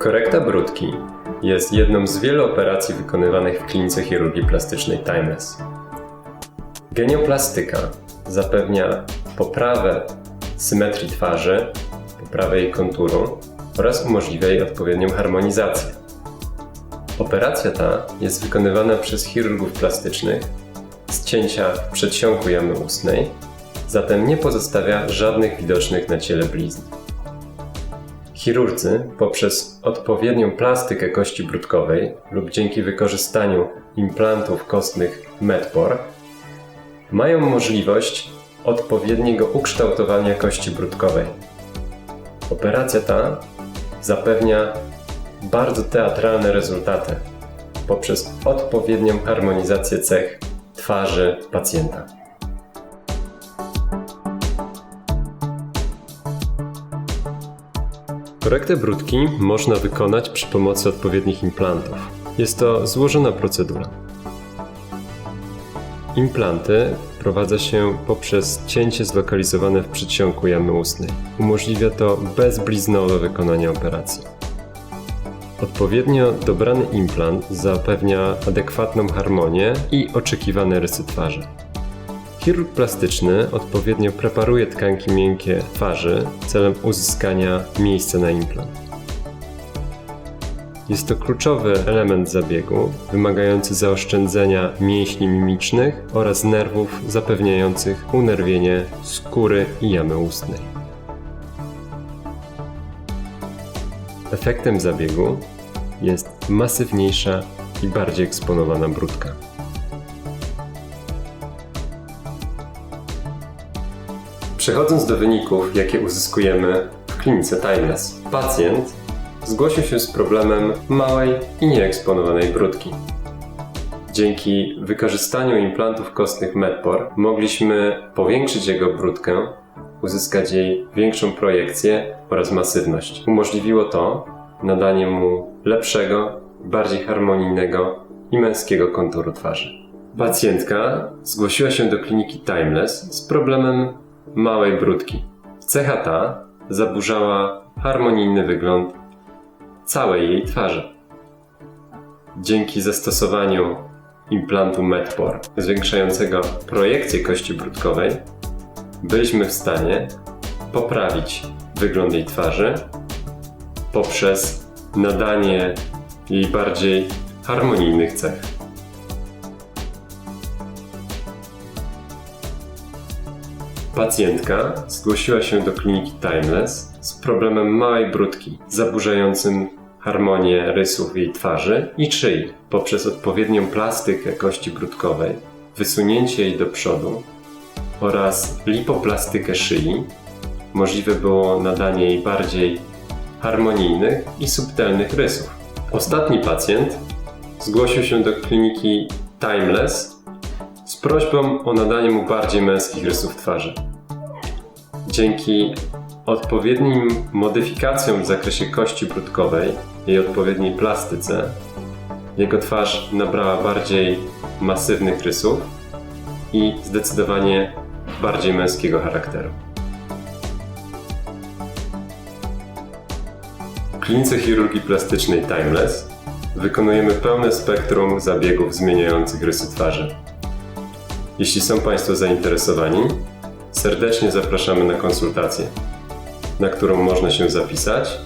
Korekta brudki jest jedną z wielu operacji wykonywanych w klinice chirurgii plastycznej Timeless. Genioplastyka zapewnia poprawę symetrii twarzy, poprawę jej konturu oraz umożliwia jej odpowiednią harmonizację. Operacja ta jest wykonywana przez chirurgów plastycznych z cięcia w przedsionku jamy ustnej, zatem nie pozostawia żadnych widocznych na ciele blizn. Chirurdzy poprzez odpowiednią plastykę kości brudkowej lub dzięki wykorzystaniu implantów kostnych Medpor mają możliwość odpowiedniego ukształtowania kości brudkowej. Operacja ta zapewnia bardzo teatralne rezultaty poprzez odpowiednią harmonizację cech twarzy pacjenta. Korektę brudki można wykonać przy pomocy odpowiednich implantów. Jest to złożona procedura. Implanty wprowadza się poprzez cięcie zlokalizowane w przedsionku jamy ustnej. Umożliwia to bezbliznowe wykonanie operacji. Odpowiednio dobrany implant zapewnia adekwatną harmonię i oczekiwane rysy twarzy. Chirurg plastyczny odpowiednio preparuje tkanki miękkie twarzy celem uzyskania miejsca na implant. Jest to kluczowy element zabiegu, wymagający zaoszczędzenia mięśni mimicznych oraz nerwów zapewniających unerwienie skóry i jamy ustnej. Efektem zabiegu jest masywniejsza i bardziej eksponowana brudka. Przechodząc do wyników, jakie uzyskujemy w klinice Timeless, pacjent zgłosił się z problemem małej i nieeksponowanej brudki. Dzięki wykorzystaniu implantów kostnych Medpor mogliśmy powiększyć jego brudkę, uzyskać jej większą projekcję oraz masywność. Umożliwiło to nadanie mu lepszego, bardziej harmonijnego i męskiego konturu twarzy. Pacjentka zgłosiła się do kliniki Timeless z problemem małej brudki. Cecha ta zaburzała harmonijny wygląd całej jej twarzy. Dzięki zastosowaniu implantu Medpor zwiększającego projekcję kości brudkowej byliśmy w stanie poprawić wygląd jej twarzy poprzez nadanie jej bardziej harmonijnych cech. Pacjentka zgłosiła się do kliniki Timeless z problemem małej brudki, zaburzającym harmonię rysów jej twarzy i szyi. Poprzez odpowiednią plastykę kości brudkowej, wysunięcie jej do przodu oraz lipoplastykę szyi, możliwe było nadanie jej bardziej harmonijnych i subtelnych rysów. Ostatni pacjent zgłosił się do kliniki Timeless z prośbą o nadanie mu bardziej męskich rysów twarzy. Dzięki odpowiednim modyfikacjom w zakresie kości brudkowej i odpowiedniej plastyce, jego twarz nabrała bardziej masywnych rysów i zdecydowanie bardziej męskiego charakteru. W klinice chirurgii plastycznej Timeless wykonujemy pełne spektrum zabiegów zmieniających rysy twarzy. Jeśli są Państwo zainteresowani, serdecznie zapraszamy na konsultację, na którą można się zapisać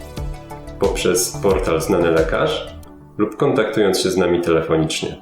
poprzez portal Znany Lekarz lub kontaktując się z nami telefonicznie.